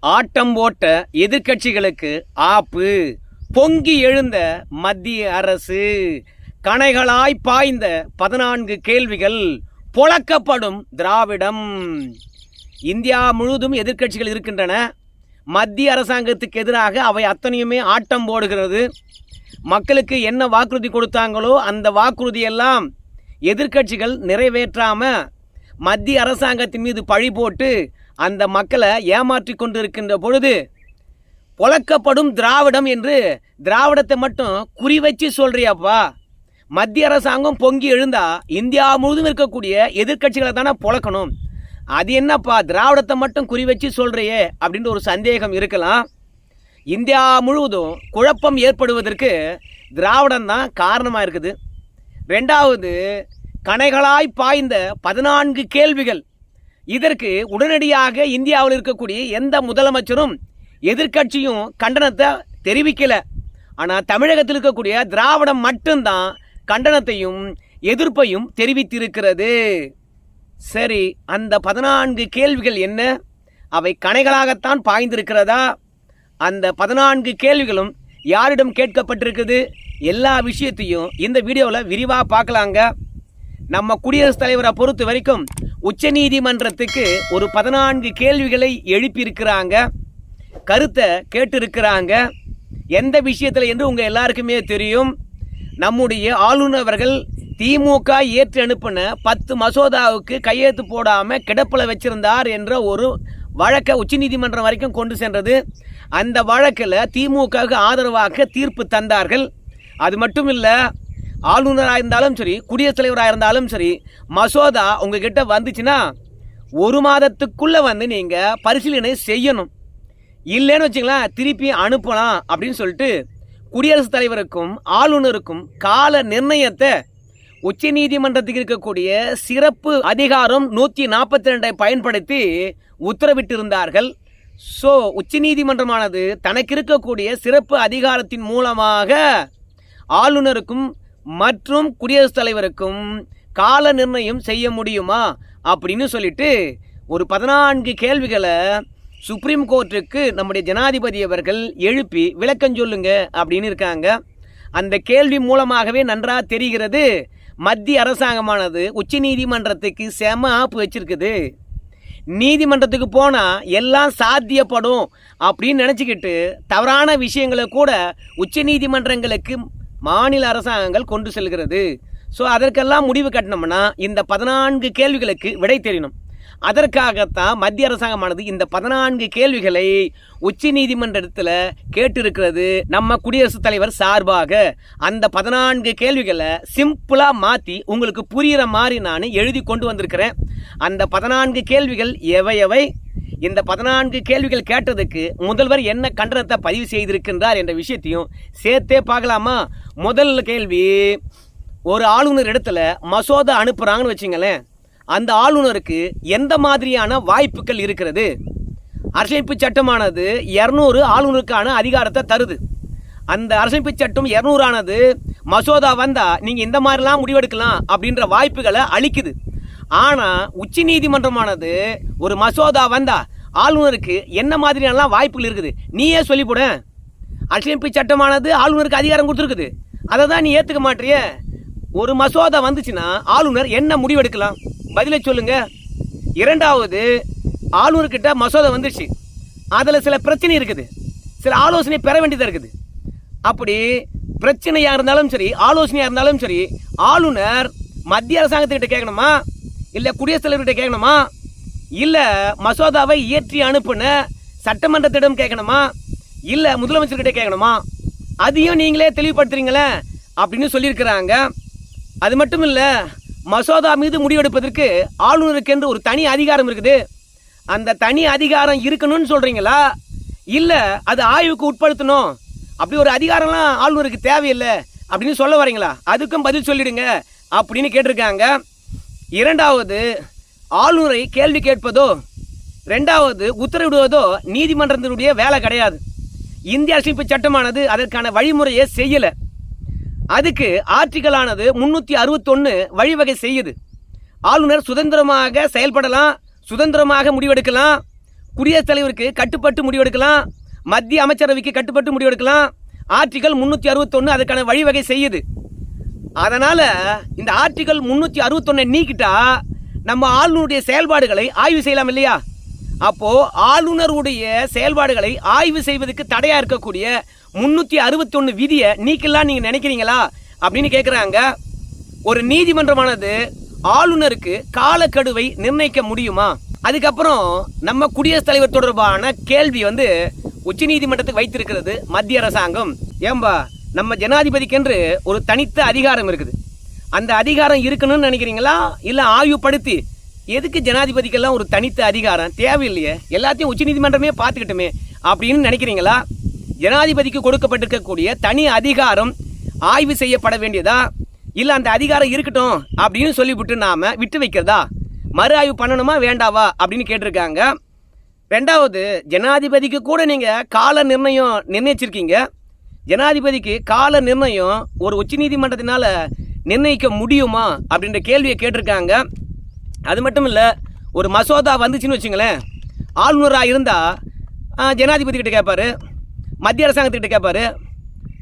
ஆட்டம் போட்ட எதிர்க்கட்சிகளுக்கு ஆப்பு. பொங்கி எழுந்த மத்திய அரசு. கணைகளாய் பாய்ந்த பதினான்கு கேள்விகள். புழக்கப்படும் திராவிடம். இந்தியா முழுவதும் எதிர்க்கட்சிகள் இருக்கின்றன. மத்திய அரசாங்கத்துக்கு எதிராக அவை அத்தனையுமே ஆட்டம் போடுகிறது. மக்களுக்கு என்ன வாக்குறுதி கொடுத்தாங்களோ அந்த வாக்குறுதியெல்லாம் எதிர்க்கட்சிகள் நிறைவேற்றாம மத்திய அரசாங்கத்தின் மீது பழி போட்டு அந்த மக்களை ஏமாற்றி கொண்டிருக்கின்ற பொழுது பொழக்கப்படும் திராவிடம் என்று திராவிடத்தை மட்டும் குறி சொல்கிறியாப்பா மத்திய அரசாங்கம் பொங்கி எழுந்தா இந்தியா முழுதும் இருக்கக்கூடிய எதிர்க்கட்சிகளை தானே பொழக்கணும். அது என்னப்பா திராவிடத்தை மட்டும் குறி வச்சு அப்படின்ற ஒரு சந்தேகம் இருக்கலாம். இந்தியா முழுவதும் குழப்பம் ஏற்படுவதற்கு திராவிடம் தான் காரணமாக இருக்குது. ரெண்டாவது கணைகளாய் பாய்ந்த பதினான்கு கேள்விகள் இதற்கு உடனடியாக இந்தியாவில் இருக்கக்கூடிய எந்த முதலமைச்சரும் எதிர்க்கட்சியும் கண்டனத்தை தெரிவிக்கல. ஆனால் தமிழகத்தில் இருக்கக்கூடிய திராவிடம் மட்டும்தான் கண்டனத்தையும் எதிர்ப்பையும் தெரிவித்திருக்கிறது. சரி அந்த பதினான்கு கேள்விகள் என்ன? அவை கணைகளாகத்தான் பாய்ந்திருக்கிறதா? அந்த பதினான்கு கேள்விகளும் யாரிடம் கேட்கப்பட்டிருக்குது? எல்லா விஷயத்தையும் இந்த வீடியோவில் விரிவாக பார்க்கலாங்க. நம்ம குடியரசுத் தலைவரை பொறுத்த வரைக்கும் உச்ச நீதிமன்றத்துக்கு ஒரு பதினான்கு கேள்விகளை எழுப்பியிருக்கிறாங்க கருத்தை கேட்டிருக்கிறாங்க. எந்த விஷயத்தில் என்று உங்கள் எல்லாருக்குமே தெரியும். நம்முடைய ஆளுநர் அவர்கள் திமுக ஏற்று அனுப்பின பத்து மசோதாவுக்கு கையெழுத்து போடாமல் கிடப்பில் வச்சிருந்தார் என்ற ஒரு வழக்கை உச்சநீதிமன்றம் வரைக்கும் கொண்டு சென்றது. அந்த வழக்கில் திமுகவுக்கு ஆதரவாக தீர்ப்பு தந்தார்கள். அது மட்டும் இல்லை ஆளுநராக இருந்தாலும் சரி குடியரசுத் தலைவராக இருந்தாலும் சரி மசோதா உங்ககிட்ட வந்துச்சுன்னா ஒரு மாதத்துக்குள்ளே வந்து நீங்கள் பரிசீலனை செய்யணும். இல்லைன்னு வச்சுங்களேன் திருப்பி அனுப்பலாம் அப்படின்னு சொல்லிட்டு குடியரசுத் தலைவருக்கும் ஆளுநருக்கும் கால நிர்ணயத்தை உச்ச நீதிமன்றத்துக்கு இருக்கக்கூடிய சிறப்பு அதிகாரம் நூற்றி நாற்பத்தி ரெண்டை பயன்படுத்தி உத்தரவிட்டிருந்தார்கள். ஸோ உச்ச நீதிமன்றமானது தனக்கு இருக்கக்கூடிய சிறப்பு அதிகாரத்தின் மூலமாக ஆளுநருக்கும் மற்றும் குடியரசுத் தலைவருக்கும் கால நிர்ணயம் செய்ய முடியுமா? அப்படின்னு சொல்லிட்டு ஒரு பதினான்கு கேள்விகளை சுப்ரீம் கோர்ட்டுக்கு நம்முடைய ஜனாதிபதி அவர்கள் எழுப்பி விளக்கம் சொல்லுங்க அப்படின்னு இருக்காங்க. அந்த கேள்வி மூலமாகவே நன்றாக தெரிகிறது. மத்திய அரசாங்கமானது உச்ச நீதிமன்றத்துக்கு செம ஆப்பு வச்சிருக்குது. நீதிமன்றத்துக்கு போனால் எல்லாம் சாத்தியப்படும் அப்படின்னு நினச்சிக்கிட்டு தவறான விஷயங்களை கூட உச்ச நீதிமன்றங்களுக்கு மாநில அரசாங்கங்கள் கொண்டு செல்கிறது. ஸோ அதற்கெல்லாம் முடிவு கட்டினோம்னா இந்த பதினான்கு கேள்விகளுக்கு விடை தெரியணும். அதற்காகத்தான் மத்திய அரசாங்கமானது இந்த பதினான்கு கேள்விகளை உச்ச நீதிமன்றத்தில் கேட்டிருக்கிறது நம்ம குடியரசுத் தலைவர் சார்பாக. அந்த பதினான்கு கேள்விகளை சிம்பிளாக மாற்றி உங்களுக்கு புரிகிற மாதிரி நான் எழுதி கொண்டு வந்திருக்கிறேன். அந்த பதினான்கு கேள்விகள் எவை எவை? இந்த பதினான்கு கேள்விகள் கேட்டதுக்கு முதல்வர் என்ன கண்டனத்தை பதிவு செய்திருக்கின்றார் என்ற விஷயத்தையும் சேர்த்தே பார்க்கலாமா? முதல் கேள்வி ஒரு ஆளுநர் இடத்துல மசோதா அனுப்புகிறாங்கன்னு வச்சுங்களேன். அந்த ஆளுநருக்கு எந்த மாதிரியான வாய்ப்புகள் இருக்கிறது? அரசமைப்பு சட்டமானது இரநூறு ஆளுநருக்கான அதிகாரத்தை தருது. அந்த அரசமைப்பு சட்டம் இரநூறானது மசோதா வந்தால் நீங்கள் இந்த மாதிரிலாம் முடிவெடுக்கலாம் அப்படின்ற வாய்ப்புகளை அளிக்குது. ஆனா உச்ச நீதிமன்றமானது ஒரு மசோதா வந்தா ஆளுநருக்கு என்ன மாதிரியான வாய்ப்புகள் இருக்குது? நீயே சொல்லி போட அரசியலமைப்பு சட்டமானது ஆளுநருக்கு அதிகாரம் கொடுத்துருக்குது. அதை தான் நீ ஏத்துக்க மாட்டிய. ஒரு மசோதா வந்துச்சுன்னா ஆளுநர் என்ன முடிவெடுக்கலாம்? பதிலை சொல்லுங்க. இரண்டாவது ஆளுநர்கிட்ட மசோதா வந்துருச்சு. அதில் சில பிரச்சனை இருக்குது. சில ஆலோசனை பெற வேண்டியதாக இருக்குது. அப்படி பிரச்சனையாக இருந்தாலும் சரி ஆலோசனையாக இருந்தாலும் சரி ஆளுநர் மத்திய அரசாங்கத்துக்கிட்ட கேட்கணுமா? இல்லை குடியரசுத் தலைவர்கிட்ட கேட்கணுமா? இல்லை மசோதாவை இயற்றி அனுப்புன சட்டமன்றத்திடம் கேட்கணுமா? இல்லை முதலமைச்சர்கிட்ட கேட்கணுமா? அதையும் நீங்களே தெளிவுபடுத்துறீங்களே அப்படின்னு சொல்லியிருக்கிறாங்க. அது மட்டும் இல்லை மசோதா மீது முடிவெடுப்பதற்கு ஆளுநருக்கு என்று ஒரு தனி அதிகாரம் இருக்குது. அந்த தனி அதிகாரம் இருக்கணும்னு சொல்கிறீங்களா இல்லை அது ஆய்வுக்கு உட்படுத்தணும். அப்படி ஒரு அதிகாரம்லாம் ஆளுநருக்கு தேவையில்லை அப்படின்னு சொல்ல வரீங்களா? அதுக்கும் பதில் சொல்லிடுங்க அப்படின்னு கேட்டிருக்காங்க. இரண்டாவது ஆளுநரை கேள்வி கேட்பதோ ரெண்டாவது உத்தரவிடுவதோ நீதிமன்றத்தினுடைய வேலை கிடையாது. இந்திய அரசியலமைப்பு சட்டமானது அதற்கான வழிமுறையை செய்யலை. அதுக்கு ஆர்டிகலானது முன்னூற்றி அறுபத்தொன்று வழிவகை செய்யுது. ஆளுநர் சுதந்திரமாக செயல்படலாம் சுதந்திரமாக முடிவெடுக்கலாம் குடியரசுத் தலைவருக்கு கட்டுப்பட்டு முடிவெடுக்கலாம் மத்திய அமைச்சரவைக்கு கட்டுப்பட்டு முடிவெடுக்கலாம். ஆர்டிகல் முன்னூற்றி அறுபத்தொன்று அதுக்கான வழிவகை செய்யுது. அதனால் இந்த ஆர்டிகல் முன்னூற்றி அறுபத்தொன்னை நீக்கிட்டா நம்ம ஆளுநருடைய செயல்பாடுகளை ஆய்வு செய்யலாம் இல்லையா? அப்போது ஆளுநருடைய செயல்பாடுகளை ஆய்வு செய்வதற்கு தடையாக இருக்கக்கூடிய முன்னூற்றி அறுபத்தொன்று விதியை நீக்கலாம் நீங்கள் நினைக்கிறீங்களா? அப்படின்னு கேட்குறாங்க ஒரு நீதிமன்றமானது ஆளுநருக்கு காலக்கெடுவை நிர்ணயிக்க முடியுமா? அதுக்கப்புறம் நம்ம குடியரசுத் தலைவர் தொடர்பான கேள்வி வந்து உச்சநீதிமன்றத்துக்கு வைத்திருக்கிறது மத்திய அரசாங்கம். ஏம்பா நம்ம ஜனாதிபதிக்கென்று ஒரு தனித்த அதிகாரம் இருக்குது. அந்த அதிகாரம் இருக்கணும்னு நினைக்கிறீங்களா? இல்லை ஆய்வுப்படுத்தி எதுக்கு ஜனாதிபதிக்கெல்லாம் ஒரு தனித்த அதிகாரம்? தேவையில்லையே. எல்லாத்தையும் உச்சநீதிமன்றமே பார்த்துக்கிட்டுமே அப்படின்னு நினைக்கிறீங்களா? ஜனாதிபதிக்கு கொடுக்கப்பட்டிருக்கக்கூடிய தனி அதிகாரம் ஆய்வு செய்யப்பட வேண்டியதா? இல்லை அந்த அதிகாரம் இருக்கட்டும் அப்படின்னு சொல்லிவிட்டு நாம் விட்டு வைக்கிறதா? மறு ஆய்வு பண்ணணுமா வேண்டாவா அப்படின்னு கேட்டிருக்காங்க. ரெண்டாவது ஜனாதிபதிக்கு கூட நீங்கள் கால நிர்ணயம் நிர்ணயிச்சிருக்கீங்க. ஜனாதிபதிக்கு கால நிர்ணயம் ஒரு உச்சநீதிமன்றத்தினால நிர்ணயிக்க முடியுமா அப்படின்ற கேள்வியை கேட்டிருக்காங்க. அது மட்டும் இல்லை ஒரு மசோதா வந்துச்சுன்னு வச்சுங்களேன். ஆளுநராக இருந்தால் ஜனாதிபதி கிட்ட கேட்பாரு மத்திய அரசாங்கத்துக்கிட்ட கேட்பாரு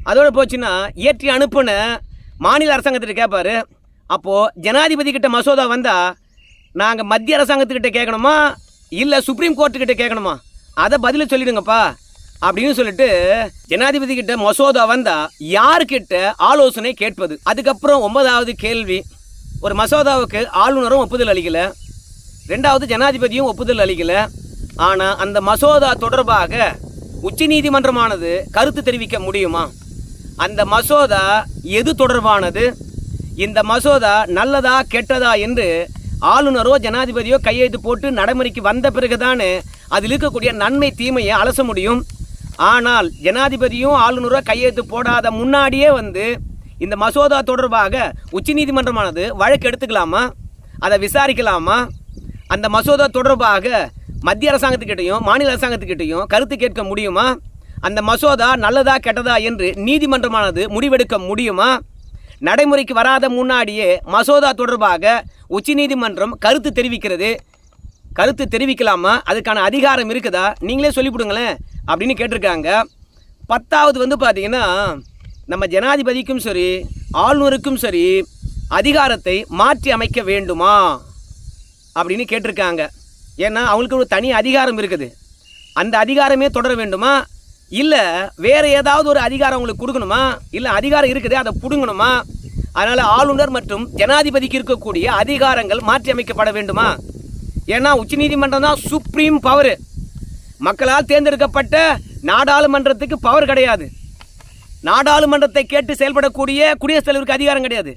அதோடு போச்சுன்னா ஏற்றி அனுப்புன மாநில அரசாங்கத்திட்ட கேட்பாரு அப்போது ஜனாதிபதி கிட்ட மசோதா வந்தால் நாங்கள் மத்திய அரசாங்கத்துக்கிட்ட கேட்கணுமா இல்லை சுப்ரீம் கோர்ட்டுக்கிட்ட கேட்கணுமா அதை பதில் சொல்லிடுங்கப்பா. அப்படின்னு சொல்லிட்டு ஜனாதிபதி கிட்ட மசோதா வந்தா யார்கிட்ட ஆலோசனை கேட்பது? அதுக்கப்புறம் ஒன்பதாவது கேள்வி ஒரு மசோதாவுக்கு ஆளுநரும் ஒப்புதல் அளிக்கல. ரெண்டாவது ஜனாதிபதியும் ஒப்புதல் அளிக்கல. ஆனால் அந்த மசோதா தொடர்பாக உச்சநீதிமன்றமானது கருத்து தெரிவிக்க முடியுமா? அந்த மசோதா எது தொடர்பானது? இந்த மசோதா நல்லதா கெட்டதா என்று ஆளுநரோ ஜனாதிபதியோ கையெழுத்து போட்டு நடைமுறைக்கு வந்த பிறகுதானே அதில் இருக்கக்கூடிய நன்மை தீமையை அலச முடியும். ஆனால் ஜனாதிபதியும் ஆளுநரும் கையெழுத்து போடாத முன்னாடியே வந்து இந்த மசோதா தொடர்பாக உச்சநீதிமன்றமானது வழக்கு எடுத்துக்கலாமா? அதை விசாரிக்கலாமா? அந்த மசோதா தொடர்பாக மத்திய அரசாங்கத்துக்கிட்டையும் மாநில அரசாங்கத்துக்கிட்டையும் கருத்து கேட்க முடியுமா? அந்த மசோதா நல்லதா கெட்டதா என்று நீதிமன்றமானது முடிவெடுக்க முடியுமா? நடைமுறைக்கு வராத முன்னாடியே மசோதா தொடர்பாக உச்சநீதிமன்றம் கருத்து தெரிவிக்கிறது. கருத்து தெரிவிக்கலாமா? அதுக்கான அதிகாரம் இருக்குதா? நீங்களே சொல்லிவிடுங்களேன் அப்படின்னு கேட்டிருக்காங்க. பத்தாவது வந்து பார்த்தீங்கன்னா நம்ம ஜனாதிபதிக்கும் சரி ஆளுநருக்கும் சரி அதிகாரத்தை மாற்றி அமைக்க வேண்டுமா? அப்படின்னு கேட்டிருக்காங்க. ஏன்னா அவங்களுக்கு ஒரு தனி அதிகாரம் இருக்குது. அந்த அதிகாரமே தொடர வேண்டுமா? இல்லை வேறு ஏதாவது ஒரு அதிகாரம் அவங்களுக்கு கொடுக்கணுமா? இல்லை அதிகாரம் இருக்குது அதை பிடுங்கணுமா? அதனால் ஆளுநர் மற்றும் ஜனாதிபதிக்கு இருக்கக்கூடிய அதிகாரங்கள் மாற்றி அமைக்கப்பட வேண்டுமா? ஏன்னா உச்சநீதிமன்றம் தான் சுப்ரீம் பவர் மக்களால் தேர்ந்தெடுக்கப்பட்ட நாடாளுமன்றத்துக்கு பவர் கிடையாது. நாடாளுமன்றத்தை கேட்டு செயல்படக்கூடிய குடியரசுத் தலைவருக்கு அதிகாரம் கிடையாது.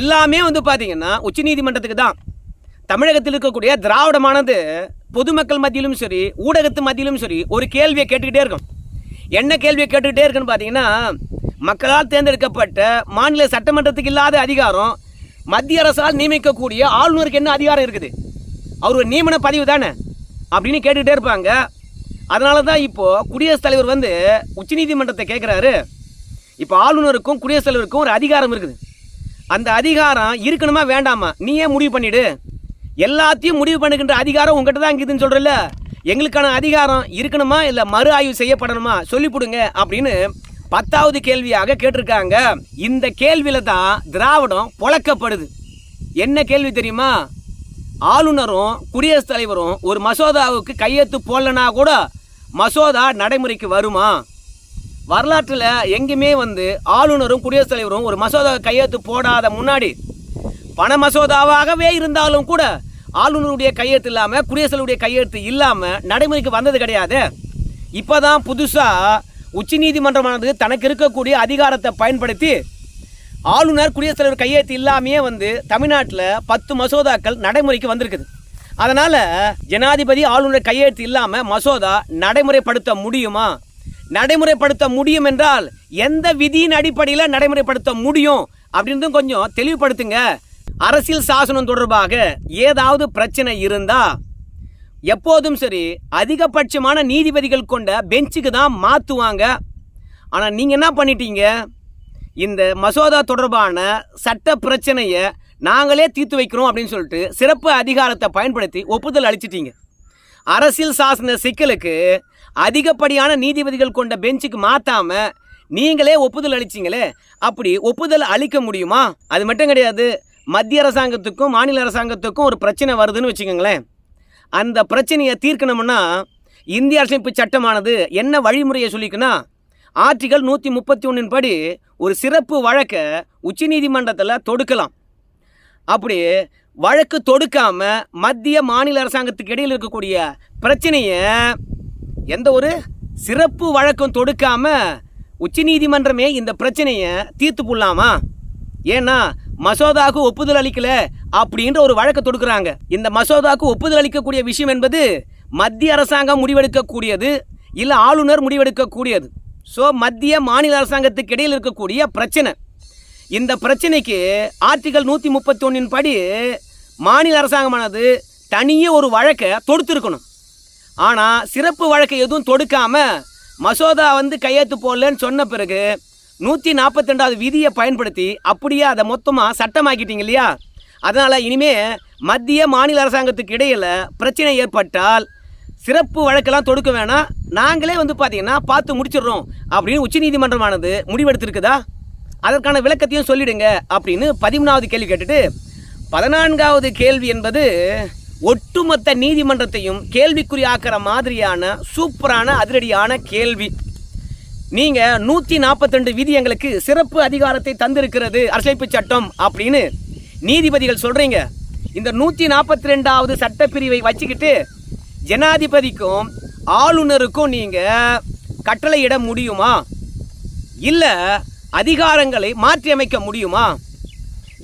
எல்லாமே வந்து பார்த்தீங்கன்னா உச்சநீதிமன்றத்துக்கு தான். தமிழகத்தில் இருக்கக்கூடிய திராவிடமானது பொதுமக்கள் மத்தியிலும் சரி ஊடகத்து மத்தியிலும் சரி ஒரு கேள்வியை கேட்டுக்கிட்டே இருக்கும். என்ன கேள்வியை கேட்டுக்கிட்டே இருக்குன்னு பார்த்தீங்கன்னா மக்களால் தேர்ந்தெடுக்கப்பட்ட மாநில சட்டமன்றத்துக்கு இல்லாத அதிகாரம் மத்திய அரசால் நியமிக்கக்கூடிய ஆளுநருக்கு என்ன அதிகாரம் இருக்குது? அவர் ஒரு நியமன பதிவு தானே? அப்படின்னு கேட்டுக்கிட்டே இருப்பாங்க. அதனால தான் இப்போ குடியரசுத் தலைவர் வந்து உச்சநீதிமன்றத்தை கேட்குறாரு இப்போ ஆளுநருக்கும் குடியரசுத் தலைவருக்கும் ஒரு அதிகாரம் இருக்குது. அந்த அதிகாரம் இருக்கணுமா வேண்டாமா? நீயே முடிவு பண்ணிடு. எல்லாத்தையும் முடிவு பண்ணுகின்ற அதிகாரம் உங்ககிட்ட தான் இருக்குதுன்னு சொல்கிறல்ல எங்களுக்கான அதிகாரம் இருக்கணுமா? இல்லை மறு ஆய்வு செய்யப்படணுமா? சொல்லிவிடுங்க அப்படின்னு பத்தாவது கேள்வியாக கேட்டிருக்காங்க. இந்த கேள்வியில் தான் திராவிடம் புழக்கப்படுது. என்ன கேள்வி தெரியுமா? ஆளுநரும் குடியரசுத் தலைவரும் ஒரு மசோதாவுக்கு கையெழுத்து போடலனா கூட மசோதா நடைமுறைக்கு வருமா? வரலாற்றில் எங்கேயுமே வந்து ஆளுநரும் குடியரசுத் தலைவரும் ஒரு மசோதா கையெழுத்து போடாத முன்னாடி பண மசோதாவாகவே இருந்தாலும் கூட ஆளுநருடைய கையெழுத்து இல்லாமல் குடியரசுத் தலைவருடைய கையெழுத்து இல்லாமல் நடைமுறைக்கு வந்தது கிடையாது. இப்போ தான் புதுசாக உச்சநீதிமன்றமானது தனக்கு இருக்கக்கூடிய அதிகாரத்தை பயன்படுத்தி ஆளுநர் குடியரசுத் தலைவர் கையெழுத்து இல்லாமையே வந்து தமிழ்நாட்டில் பத்து மசோதாக்கள் நடைமுறைக்கு வந்திருக்குது. அதனால ஜனாதிபதி ஆளுநர் கையெழுத்து இல்லாம மசோதா நடைமுறைப்படுத்த முடியுமா? நடைமுறைப்படுத்த முடியும் என்றால் எந்த விதியின் அடிப்படையில் நடைமுறைப்படுத்த முடியும்? அப்படின்றதும் கொஞ்சம் தெளிவுபடுத்துங்க. அரசியல் சாசனம் தொடர்பாக ஏதாவது பிரச்சனை இருந்தா எப்போதும் சரி அதிகபட்சமான நீதிபதிகள் கொண்ட பெஞ்சுக்கு தான் மாற்றுவாங்க ஆனால் நீங்கள் என்ன பண்ணிட்டீங்க? இந்த மசோதா தொடர்பான சட்ட பிரச்சனையை நாங்களே தீர்த்து வைக்கிறோம் அப்படின்னு சொல்லிட்டு சிறப்பு அதிகாரத்தை பயன்படுத்தி ஒப்புதல் அளிச்சிட்டீங்க. அரசியல் சாசன சிக்கலுக்கு அதிகப்படியான நீதிபதிகள் கொண்ட பெஞ்சுக்கு மாற்றாமல் நீங்களே ஒப்புதல் அளிச்சீங்களே அப்படி ஒப்புதல் அளிக்க முடியுமா? அது மட்டும் கிடையாது. மத்திய அரசாங்கத்துக்கும் மாநில அரசாங்கத்துக்கும் ஒரு பிரச்சனை வருதுன்னு வச்சுக்கோங்களேன். அந்த பிரச்சனையை தீர்க்கணும்னா இந்திய அரசமைப்பு சட்டமானது என்ன வழிமுறையை சொல்லிக்குன்னா ஆர்டிகல் நூற்றி முப்பத்தி ஒன்றின் படி ஒரு சிறப்பு வழக்கை உச்சநீதிமன்றத்தில் தொடுக்கலாம். அப்படி வழக்கு தொடுக்காம மத்திய மாநில அரசாங்கத்துக்கு இடையில் இருக்கக்கூடிய பிரச்சனையை எந்த ஒரு சிறப்பு வழக்கம் தொடுக்காம உச்சநீதிமன்றமே இந்த பிரச்சனையை தீர்த்து போடலாமா ஏன்னா மசோதாவுக்கு ஒப்புதல் அளிக்கல அப்படின்ற ஒரு வழக்கை தொடுக்கிறாங்க. இந்த மசோதாவுக்கு ஒப்புதல் அளிக்கக்கூடிய விஷயம் என்பது மத்திய அரசாங்கம் முடிவெடுக்கக்கூடியது இல்லை ஆளுநர் முடிவெடுக்கக்கூடியது. ஸோ மத்திய மாநில அரசாங்கத்துக்கு இடையில் இருக்கக்கூடிய பிரச்சனை. இந்த பிரச்சனைக்கு ஆர்டிகல் நூற்றி முப்பத்தி ஒன்றின் படி மாநில அரசாங்கமானது தனியே ஒரு வழக்கை தொடுத்துருக்கணும். ஆனால் சிறப்பு வழக்கை எதுவும் தொடுக்காமல் மசோதா வந்து கையெழுத்து போடலன்னு சொன்ன பிறகு நூற்றி நாற்பத்திரெண்டாவது விதியை பயன்படுத்தி அப்படியே அதை மொத்தமாக சட்டமாக்கிட்டீங்க இல்லையா? அதனால் இனிமே மத்திய மாநில அரசாங்கத்துக்கு இடையில் பிரச்சனை ஏற்பட்டால் சிறப்பு வழக்கெல்லாம் தொடுக்க வேணாம். நாங்களே வந்து பார்த்தீங்கன்னா பார்த்து முடிச்சிடுறோம் அப்படின்னு உச்சநீதிமன்றமானது முடிவெடுத்திருக்குதா? அதற்கான விளக்கத்தையும் சொல்லிடுங்க அப்படின்னு பதிமூணாவது கேள்வி கேட்டுட்டு பதினான்காவது கேள்வி என்பது ஒட்டுமொத்த நீதிமன்றத்தையும் கேள்விக்குறியாக்குற மாதிரியான சூப்பரான அதிரடியான கேள்வி. நீங்கள் நூற்றி நாற்பத்தெண்டு விதி எங்களுக்கு சிறப்பு அதிகாரத்தை தந்திருக்கிறது அரசியலமைப்பு சட்டம் அப்படின்னு நீதிபதிகள் சொல்கிறீங்க இந்த நூற்றி நாற்பத்தி ரெண்டாவது சட்டப்பிரிவை வச்சுக்கிட்டு ஜனாதிபதிக்கும் ஆளுநருக்கும் நீங்கள் கட்டளையிட முடியுமா? இல்லை அதிகாரங்களை மாற்றியமைக்க முடியுமா?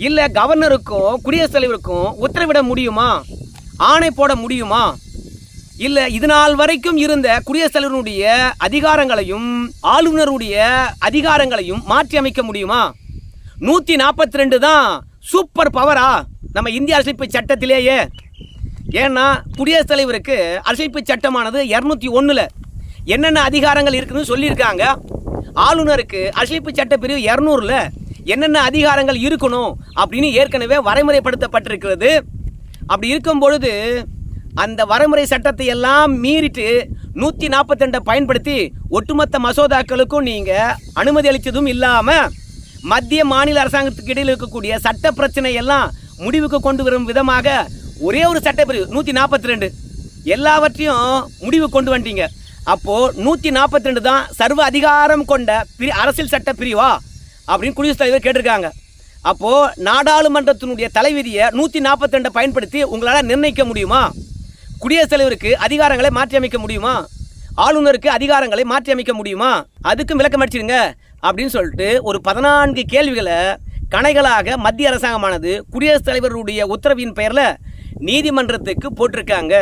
இல்லை கவர்னருக்கும் குடியரசுத் தலைவருக்கும் உத்தரவிட முடியுமா? ஆணை போட முடியுமா? இல்லை இது நாள் வரைக்கும் இருந்த குடியரசுத் தலைவருடைய அதிகாரங்களையும் ஆளுநருடைய அதிகாரங்களையும் மாற்றி அமைக்க முடியுமா? நூற்றி நாற்பத்தி ரெண்டு தான் சூப்பர் பவரா நம்ம இந்திய அரசியலமைப்பு சட்டத்திலேயே. ஏன்னா குடியரசுத் தலைவருக்கு அரசியலமைப்பு சட்டமானது இரநூத்தி ஒன்றில் என்னென்ன அதிகாரங்கள் இருக்குதுன்னு சொல்லியிருக்காங்க. ஆளுநருக்கு அரசியலமைப்பு சட்டப்பிரிவு இரநூறுல என்னென்ன அதிகாரங்கள் இருக்கணும் அப்படின்னு ஏற்கனவே வரைமுறைப்படுத்தப்பட்டிருக்கிறது. அப்படி இருக்கும் பொழுது அந்த வரைமுறை சட்டத்தை எல்லாம் மீறிட்டு நூற்றி நாற்பத்தி ரெண்டை பயன்படுத்தி ஒட்டுமொத்த மசோதாக்களுக்கும் நீங்கள் அனுமதி அளித்ததும் இல்லாமல் மத்திய மாநில அரசாங்கத்துக்கு இடையில் இருக்கக்கூடிய சட்ட பிரச்சனை எல்லாம் முடிவுக்கு கொண்டு வரும் விதமாக ஒரே ஒரு சட்டப்பிரிவு நூற்றி நாற்பத்தி ரெண்டு. எல்லாவற்றையும் முடிவு கொண்டு வந்துட்டீங்க. அப்போது நூற்றி நாற்பத்தி ரெண்டு தான் சர்வ அதிகாரம் கொண்ட பிரி அரசியல் சட்ட பிரிவா? அப்படின்னு குடியரசுத் தலைவர் கேட்டிருக்காங்க. அப்போது நாடாளுமன்றத்தினுடைய தலைவிதியை நூற்றி நாற்பத்தி ரெண்டை பயன்படுத்தி உங்களால் நிர்ணயிக்க முடியுமா? குடியரசுத் தலைவருக்கு அதிகாரங்களை மாற்றி அமைக்க முடியுமா? ஆளுநருக்கு அதிகாரங்களை மாற்றி அமைக்க முடியுமா? அதுக்கும் விளக்கம் அடிச்சிடுங்க அப்படின்னு சொல்லிட்டு ஒரு பதினான்கு கேள்விகளை கணைகளாக மத்திய அரசாங்கமானது குடியரசுத் தலைவருடைய உத்தரவின் பெயரில் நீதிமன்றத்துக்கு போட்டிருக்காங்க.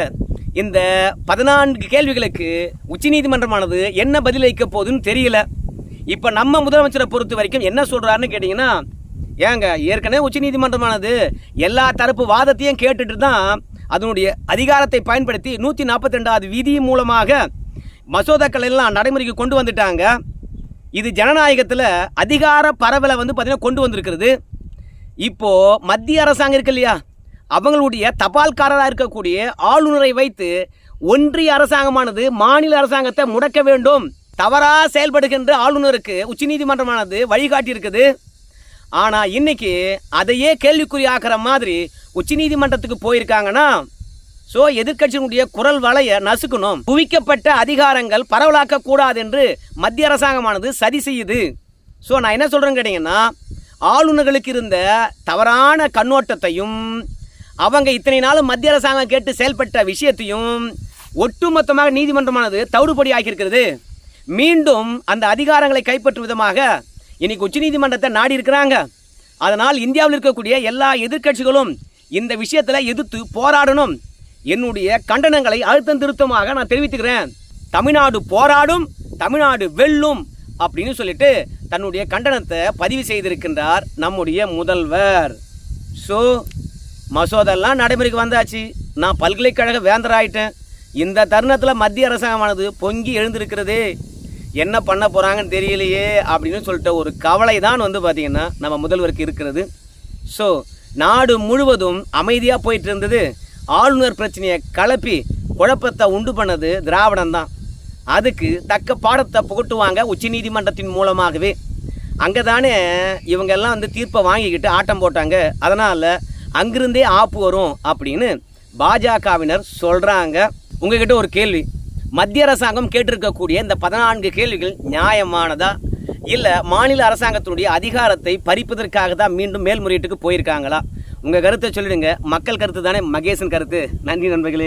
இந்த பதினான்கு கேள்விகளுக்கு உச்சநீதிமன்றமானது என்ன பதிலளிக்க போகுதுன்னு தெரியல. இப்போ நம்ம முதலமைச்சரை பொறுத்த வரைக்கும் என்ன சொல்கிறாருன்னு கேட்டிங்கன்னா ஏங்க ஏற்கனவே உச்சநீதிமன்றமானது எல்லா தரப்பு வாதத்தையும் கேட்டுட்டு தான் அதனுடைய அதிகாரத்தை பயன்படுத்தி நூற்றி நாற்பத்தி ரெண்டாவது விதி மூலமாக மசோதாக்கள் எல்லாம் நடைமுறைக்கு கொண்டு வந்துட்டாங்க. இது ஜனநாயகத்தில் அதிகார பரவலை வந்து பார்த்திங்கன்னா கொண்டு வந்திருக்கிறது. இப்போது மத்திய அரசாங்கம் இருக்கு இல்லையா? அவங்களுடைய தபால்காரராக இருக்கக்கூடிய ஆளுநரை வைத்து ஒன்றிய அரசாங்கமானது மாநில அரசாங்கத்தை முடக்க வேண்டும். தவறா செயல்படுகின்ற ஆளுநருக்கு உச்சநீதிமன்றமானது வழிகாட்டி இருக்குது ஆனால் இன்னைக்கு அதையே கேள்விக்குறி ஆக்கிற மாதிரி உச்சநீதிமன்றத்துக்கு போயிருக்காங்கன்னா ஸோ எதிர்க்கட்சியினுடைய குரல் வலையை நசுக்கணும். குவிக்கப்பட்ட அதிகாரங்கள் பரவலாக்க கூடாது என்று மத்திய அரசாங்கமானது சதி செய்யுது. ஸோ நான் என்ன சொல்கிறேன்னு கேட்டிங்கன்னா ஆளுநர்களுக்கு இருந்த தவறான கண்ணோட்டத்தையும் அவங்க இத்தனை நாளும் மத்திய அரசாங்கம் கேட்டு செயல்பட்ட விஷயத்தையும் ஒட்டுமொத்தமாக நீதிமன்றமானது தவிடுபடி ஆகியிருக்கிறது மீண்டும் அந்த அதிகாரங்களை கைப்பற்றும் விதமாக இன்னைக்கு உச்சநீதிமன்றத்தை நாடி இருக்கிறாங்க. அதனால் இந்தியாவில் இருக்கக்கூடிய எல்லா எதிர்க்கட்சிகளும் இந்த விஷயத்தில் எதிர்த்து போராடணும். என்னுடைய கண்டனங்களை அழுத்தம் திருத்தமாக நான் தெரிவித்துக்கிறேன். தமிழ்நாடு போராடும் தமிழ்நாடு வெல்லும் அப்படின்னு சொல்லிட்டு தன்னுடைய கண்டனத்தை பதிவு செய்திருக்கின்றார் நம்முடைய முதல்வர். ஸோ மசோதெல்லாம் நடைமுறைக்கு வந்தாச்சு. நான் பல்கலைக்கழக வேந்தராயிட்டேன். இந்த தருணத்தில் மத்திய அரசாங்கமானது பொங்கி எழுந்திருக்கிறதே. என்ன பண்ண போகிறாங்கன்னு தெரியலையே அப்படின்னு சொல்லிட்டு ஒரு கவலை தான் வந்து பார்த்திங்கன்னா நம்ம முதல்வருக்கு இருக்கிறது. ஸோ நாடு முழுவதும் அமைதியாக போயிட்டு இருந்தது ஆளுநர் பிரச்சனையை கலப்பி குழப்பத்தை உண்டு பண்ணது திராவிடம் தான் அதுக்கு தக்க பாடத்தை புகட்டுவாங்க உச்சநீதிமன்றத்தின் மூலமாகவே. அங்கே தானே இவங்கெல்லாம் வந்து தீர்ப்பை வாங்கிக்கிட்டு ஆட்டம் போட்டாங்க. அதனால் அங்கிருந்தே ஆப்பு வரும் அப்படின்னு பாஜகவினர் சொல்கிறாங்க உங்ககிட்ட ஒரு கேள்வி. மத்திய அரசாங்கம் கேட்டிருக்கக்கூடிய இந்த பதினான்கு கேள்விகள் நியாயமானதா? இல்லை மாநில அரசாங்கத்தினுடைய அதிகாரத்தை பறிப்பதற்காக தான் மீண்டும் மேல்முறையீட்டுக்கு போயிருக்காங்களா? உங்கள் கருத்தை சொல்லிடுங்க. மக்கள் கருத்து தானே? மகேசன் கருத்து. நன்றி நண்பர்களே.